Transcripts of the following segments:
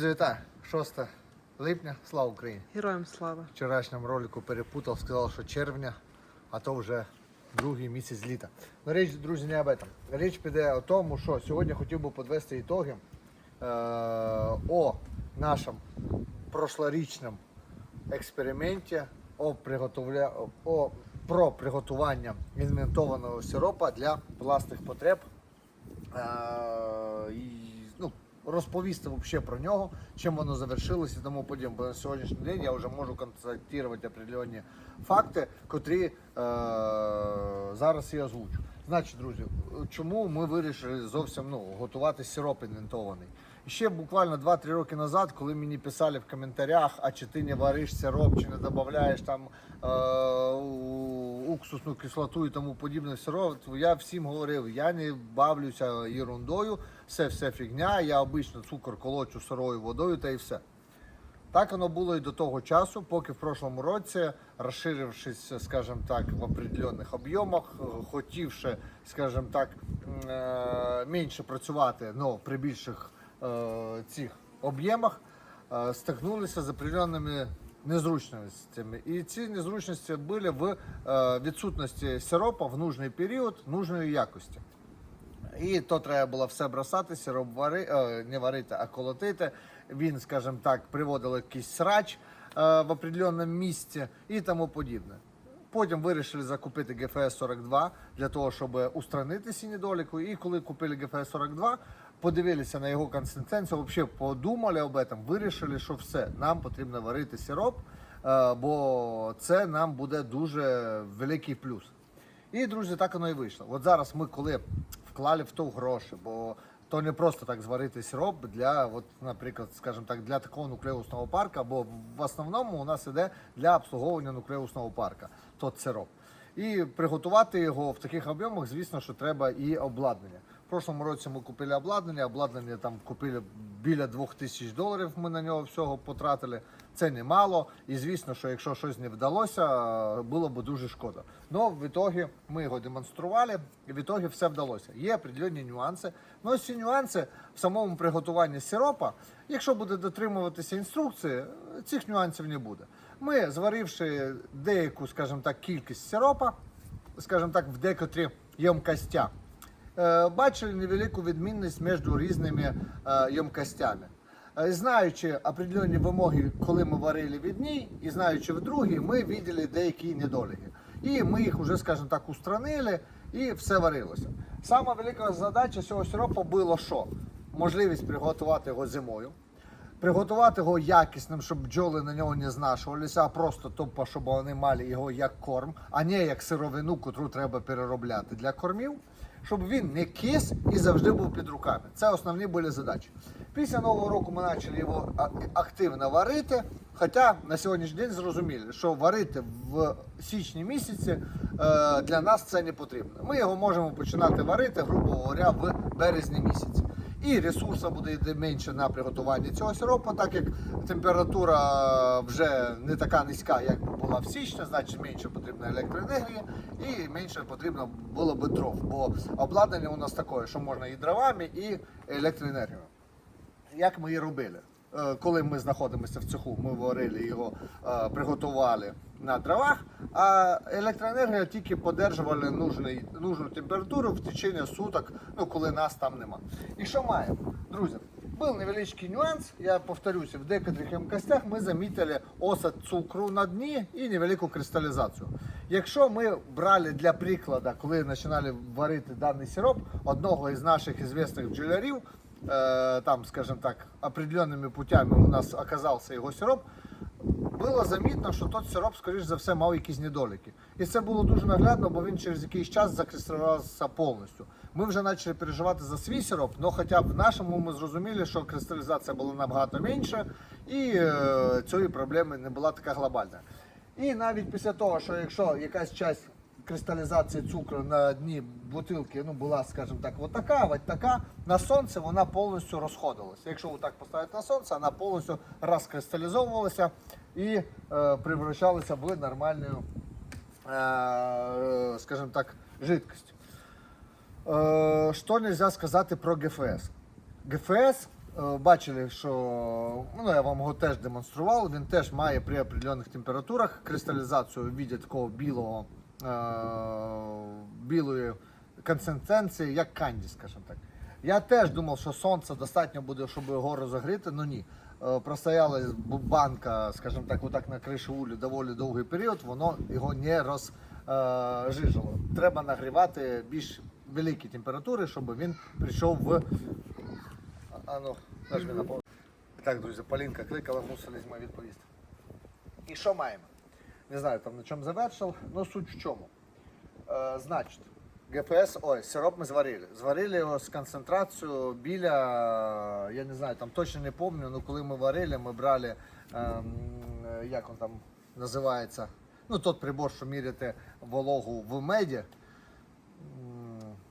Друзі, вітаю! 6 липня, слава Україні! Героям слава. В вчорашньому ролику перепутав, сказав, що червня, а то вже другий місяць літа. Ну, річ, друзі, не об этом. Річ піде о тому, що сьогодні хотів би підвести ітоги е, о нашому прошлорічному експерименті о приготовля... о, про приготування інвентованого сиропа для власних потреб. Е, розповісти вообще про нього, чим воно завершилось і тому подібне. Бо на сьогоднішній день я вже можу констатувати определенні факти, котрі е, зараз я озвучу. Значить, друзі, чому ми вирішили зовсім ну, готувати сироп інвентований? Ще буквально 2-3 роки назад, коли мені писали в коментарях, а чи ти не вариш сироп, чи не додаєш там е, уксусну кислоту і тому подібне сироп, я всім говорив, я не бавлюся ерундою, все все фігня, я обично цукор колочу сирою водою та і все. Так воно було і до того часу, поки в прошлому році, розширившись, скажімо так, в определенних об'ємах, хотівши, скажімо так, е, менше працювати, але при більших цих об'ємах, е, стикнулися з определенними незручностями. І ці незручності були в е, відсутності сиропа в нужний період, нужної якості. І то треба було все бросати, сироп вари, е, не варити, а колотити. Він, скажімо так, приводив якийсь срач е, в определеному місці і тому подібне. Потім вирішили закупити GFS 42 для того, щоб устранити ці недоліки. І коли купили GFS 42, подивилися на його консистенцію, взагалі подумали об этом, вирішили, що все, нам потрібно варити сироп, е, бо це нам буде дуже великий плюс. І, друзі, так воно і вийшло. От зараз ми коли вклали в то гроші, бо то не просто так зварити сироп для, от, наприклад, скажімо так, для такого нуклеусного парка, бо в основному у нас іде для обслуговування нуклеусного парка тот сироп. І приготувати його в таких об'ємах, звісно, що треба і обладнання. В прошлому році ми купили обладнання, обладнання там купили біля 2000 доларів. Ми на нього всього потратили. Це немало. І звісно, що якщо щось не вдалося, було б дуже шкода. Но в ітогі ми його демонстрували, і в ітогі все вдалося. Є определенні нюанси. Ну ці нюанси в самому приготуванні сиропа, якщо буде дотримуватися інструкції, цих нюансів не буде. Ми, зваривши деяку, скажімо так, кількість сиропа, скажімо так, в декотрі ємкостях, е, бачили невелику відмінність між різними е, ємкостями. Е, Знаючи определенні вимоги, коли ми варили в одній, і знаючи в другій, ми бачили деякі недоліки. І ми їх вже, скажімо так, устранили і все варилося. Сама велика задача цього сиропу було що? Можливість приготувати його зимою. Приготувати його якісним, щоб бджоли на нього не знашувалися, а просто тупо, щоб вони мали його як корм, а не як сировину, котру треба переробляти для кормів, щоб він не кис і завжди був під руками. Це основні були задачі. Після нового року ми почали його активно варити. Хоча на сьогоднішній день зрозуміли, що варити в січні місяці е, для нас це не потрібно. Ми його можемо починати варити, грубо говоря, в березні місяці. І ресурсу буде йти менше на приготування цього сиропу, так як температура вже не така низька, як була в січні, значить менше потрібно електроенергії і менше потрібно було би дров. Бо обладнання у нас таке, що можна і дровами, і електроенергією. Як ми і робили? Е, Коли ми знаходимося в цеху, ми варили його, е, приготували на дровах, а електроенергія тільки подержували нужний, нужну температуру в течение суток, ну коли нас там нема. І що маємо? Друзі, був невеличкий нюанс, я повторюся, в деяких ємкостях ми замітили осад цукру на дні і невелику кристалізацію. Якщо ми брали для прикладу, коли починали варити даний сироп, одного із наших ізвісних бджолярів, э, там, скажем так, определенными путями у нас оказався його сироп, було замітно, що тот сироп, скоріш за все, мав якісь недоліки. І це було дуже наглядно, бо він через якийсь час закристалізувався повністю. Ми вже почали переживати за свій сироп, але хоча б в нашому ми зрозуміли, що кристалізація була набагато менша, і е, цієї проблеми не була така глобальна. І навіть після того, що якщо якась часть кристалізації цукру на дні бутилки ну, була, скажімо так, от така, от така, на сонце вона повністю розходилася. Якщо отак поставити на сонце, вона повністю розкристалізовувалася і е, превращалася в нормальну, е, скажімо так, жидкость. Е, що нельзя сказати про ГФС? ГФС Е, Бачили, що ну, я вам його теж демонстрував. Він теж має при определених температурах кристалізацію в віді такого білого, білої консистенції, як канді, скажімо так. Я теж думав, що сонце достатньо буде, щоб його розогріти, але ні. Е, Простояла банка, скажімо так, отак на криші улі доволі довгий період, воно його не розжижило. Треба нагрівати більш великі температури, щоб він прийшов в а ну, нажми на паузу. Так, друзі, Полінка кликала, мусили мене відповісти. І що маємо? Не знаю там на чому завершив, але суть в чому. Е, значить, ГПС, ой, сироп ми зварили. Зварили його з концентрацією біля, я не знаю, там точно не пам'ятаю, але коли ми варили, ми брали, е, як він там називається, ну тот прибор, що міряти вологу в меді.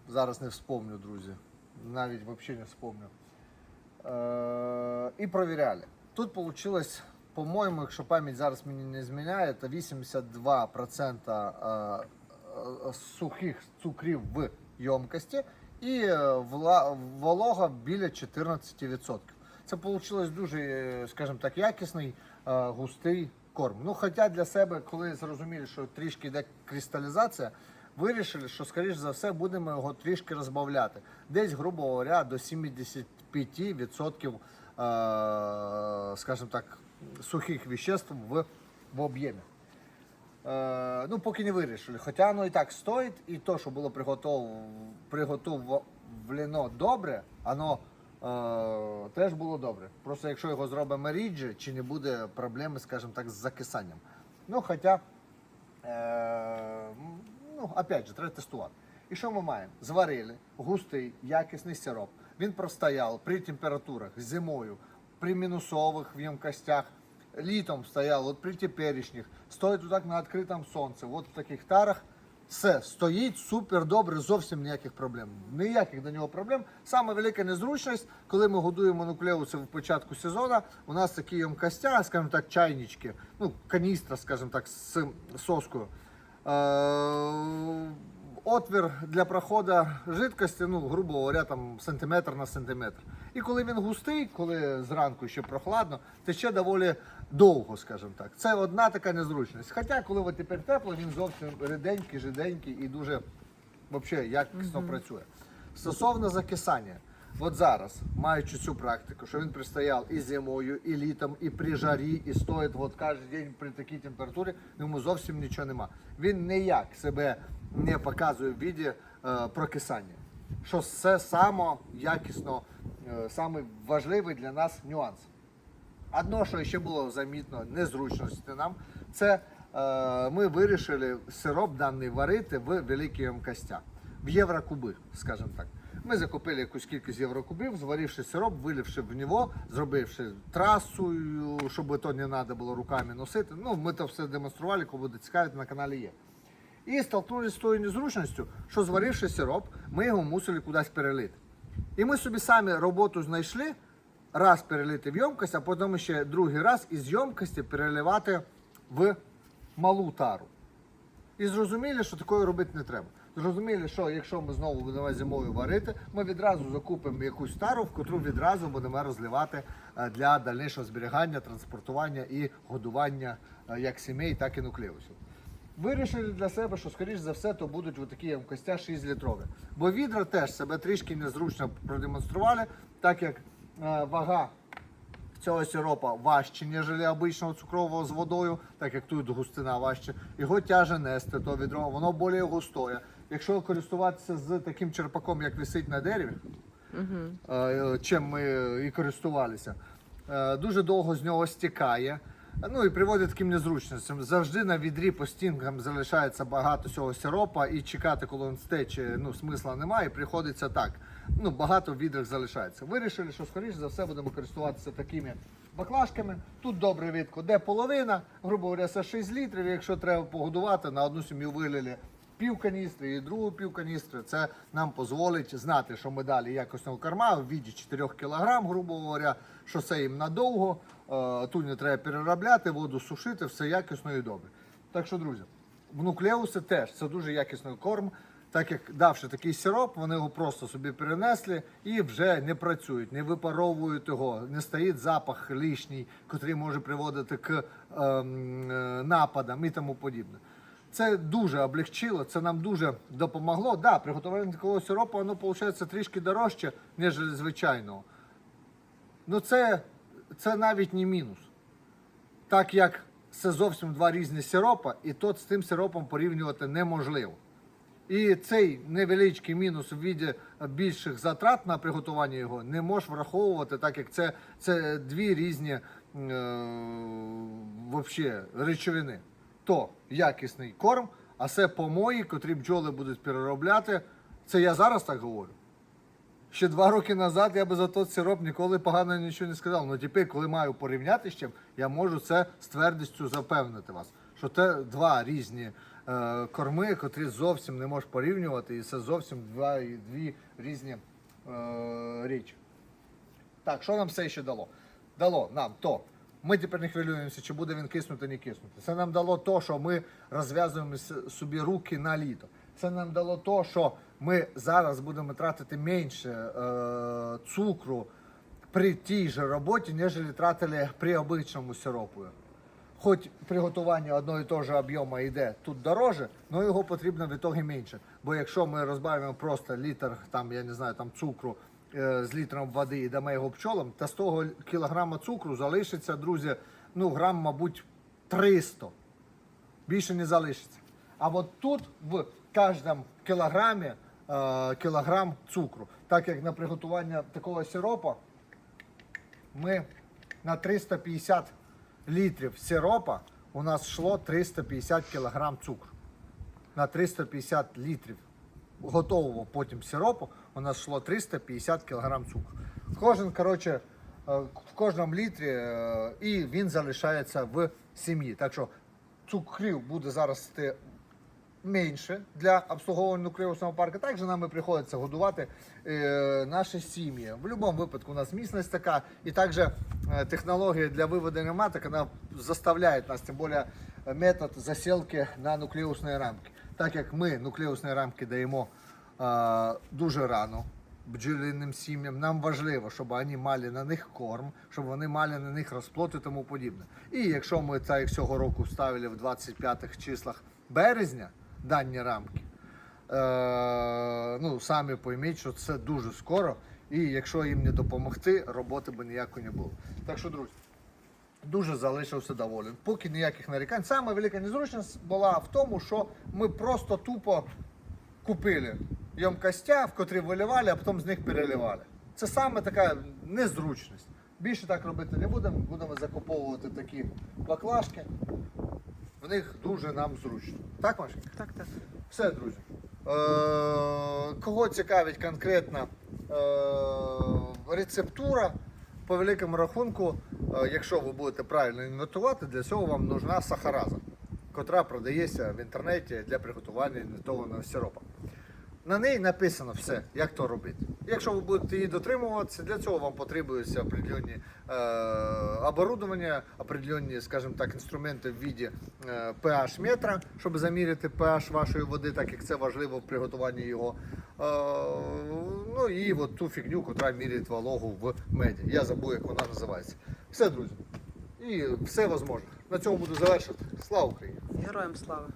Зараз не вспомню, друзі. Навіть взагалі не вспомню. Е, і провіряли. Тут вийшло, по-моєму, якщо пам'ять зараз мені не зміняє, то 82% е, е, сухих цукрів в ємкості і е, волога біля 14%. Це вийшло дуже, скажімо так, якісний, густий корм. Ну, хоча для себе, коли зрозуміли, що трішки йде кристалізація, вирішили, що, скоріш за все, будемо його трішки розбавляти. Десь, грубо говоря, до 75%, е, скажімо так, сухих веществ в, в об'ємі. Е, ну, поки не вирішили. Хоча воно і так стоїть, і то, що було приготов... приготовлено добре, воно е, теж було добре. Просто якщо його зробимо рідже, чи не буде проблеми, скажімо так, з закисанням. Ну, хоча, е, ну, опять же, треба тестувати. І що ми маємо? Зварили густий, якісний сироп. Він простояв при температурах зимою, при мінусових в ємкостях, літом стояв, от при теперішніх, стоїть отак на відкритому сонці, от в таких тарах. Все, стоїть супер добре, зовсім ніяких проблем. Ніяких до нього проблем. Саме велика незручність, коли ми годуємо нуклеуси в початку сезону, у нас такі ємкостя, скажімо так, чайнички, ну, каністра, скажімо так, з соскою. Отвір для проходу жидкості, ну, грубо говоря, там сантиметр на сантиметр. І коли він густий, коли зранку ще прохладно, це ще доволі довго, скажімо так. Це одна така незручність. Хоча, коли от тепер тепло, він зовсім ріденький, жиденький і дуже взагалі якісно працює. Стосовно закисання, от зараз, маючи цю практику, що він пристояв і зимою, і літом, і при жарі, і стоїть от кожен день при такій температурі, йому зовсім нічого нема. Він ніяк себе не показує в віді е, прокисання. Що це саме якісно, е, саме важливий для нас нюанс. Одно, що ще було замітно незручності нам, це е, ми вирішили сироп даний варити в великій ємкостях, в єврокуби, скажімо так. Ми закупили якусь кількість єврокубів, зваривши сироп, виливши в нього, зробивши трасу, щоб то не треба було руками носити. Ну, ми це все демонстрували, кого буде цікавити, на каналі є. І столкнулися з тою незручністю, що зваривши сироп, ми його мусили кудись перелити. І ми собі самі роботу знайшли, раз перелити в ємкость, а потім ще другий раз із ємкості переливати в малу тару. І зрозуміли, що такого робити не треба. Зрозуміли, що якщо ми знову будемо зимою варити, ми відразу закупимо якусь тару, в котру відразу будемо розливати е, для дальнішого зберігання, транспортування і годування е, як сімей, так і нуклеусів. Вирішили для себе, що скоріш за все то будуть такі ємкостя 6 літрові. Бо відра теж себе трішки незручно продемонстрували, так як е, вага цього сиропа важче, ніж обичного цукрового з водою, так як тут густина важче. Його тяже нести, то відро, воно більш густое. Якщо користуватися з таким черпаком, як висить на дереві, е, чим ми і користувалися, е, дуже довго з нього стікає. Ну і приводить таким незручностям. Завжди на відрі по стінкам залишається багато цього сиропа, і чекати, коли він стече, ну смисла немає, і приходиться так. Ну, багато в відрах залишається. Вирішили, що скоріш за все будемо користуватися такими баклажками. Тут добре видко, де половина, грубо говоря, це 6 літрів. Якщо треба погодувати, на одну сім'ю вилили пів каністри і другу пів каністри. Це нам дозволить знати, що ми далі якісного корма в віді 4 кг, грубо говоря, що це їм надовго. Е, Тут не треба переробляти, воду сушити, все якісно і добре. Так що, друзі, в нуклеуси теж це дуже якісний корм. Так як давши такий сироп, вони його просто собі перенесли і вже не працюють, не випаровують його, не стоїть запах лишній, який може приводити к ем, е, нападам і тому подібне. Це дуже облегчило, це нам дуже допомогло. Да, приготування такого сиропу воно виходить трішки дорожче, ніж звичайного. Ну це, це навіть не мінус. Так як це зовсім два різні сиропа, і тот з тим сиропом порівнювати неможливо. І цей невеличкий мінус в віді більших затрат на приготування його не можеш враховувати, так як це, це дві різні е, речовини. То якісний корм, а це помої, котрі бджоли будуть переробляти. Це я зараз так говорю. Ще два роки назад я би за той сироп ніколи погано нічого не сказав. Ну тепер, коли маю порівняти з чим, я можу це з твердістю запевнити вас, що це два різні е, корми, котрі зовсім не можеш порівнювати, і це зовсім два, дві різні е, речі. Так, що нам це ще дало? Дало нам то. Ми тепер не хвилюємося, чи буде він киснути, не киснути. Це нам дало то, що ми розв'язуємо собі руки на літо. Це нам дало то, що ми зараз будемо тратити менше е, цукру при тій же роботі, ніж тратили при обичному сиропу. Хоч приготування одного і того ж об'єму йде тут дороже, але його потрібно в ітогі менше. Бо якщо ми розбавимо просто літр, там, я не знаю, там цукру з літром води і дамо його пчолам, то з того кілограма цукру залишиться, друзі, ну, грам, мабуть, 300. Більше не залишиться. А от тут в кожному кілограмі е, кілограм цукру. Так як на приготування такого сиропа ми на 350 літрів сиропа у нас йшло 350 кілограм цукру. На 350 літрів готового потім сиропу у нас йшло 350 кілограм цукру. Кожен, коротше, е, в кожному літрі е, і він залишається в сім'ї. Так що цукрів буде зараз менше для обслуговування нуклеусного парку. Також нам приходиться годувати е, наші сім'ї. В будь-якому випадку у нас міцність така, і також технологія для виведення маток вона заставляє нас, тим більше метод засілки на нуклеусні рамки. Так як ми нуклеусні рамки даємо е, дуже рано. Бджолиним сім'ям нам важливо, щоб вони мали на них корм, щоб вони мали на них розплод і тому подібне. І якщо ми так як цього року ставили в 25-х числах березня дані рамки, е, ну самі пойміть, що це дуже скоро. І якщо їм не допомогти, роботи би ніякої не було. Так що, друзі, дуже залишився доволен. Поки ніяких нарікань. Саме велика незручність була в тому, що ми просто тупо купили ємкостя, в котрі виливали, а потім з них переливали. Це саме така незручність. Більше так робити не будемо. Будемо закуповувати такі баклажки. В них дуже нам зручно. Так, Машенька? Так, так. Все, друзі. Е, кого цікавить конкретно е, рецептура, по великому рахунку, якщо ви будете правильно інвентувати, для цього вам нужна сахараза, котра продається в інтернеті для приготування інвентованого сиропа. На неї написано все, як то робити. Якщо ви будете її дотримуватися, для цього вам потребуються определенні е, оборудовання, определенні, скажімо так, інструменти в віді е, pH метра, щоб заміряти pH вашої води, так як це важливо в приготуванні його. Е, ну і от ту фігню, яка міряє вологу в меді. Я забув, як вона називається. Все, друзі. І все можливо. На цьому буду завершити. Слава Україні! Героям слава.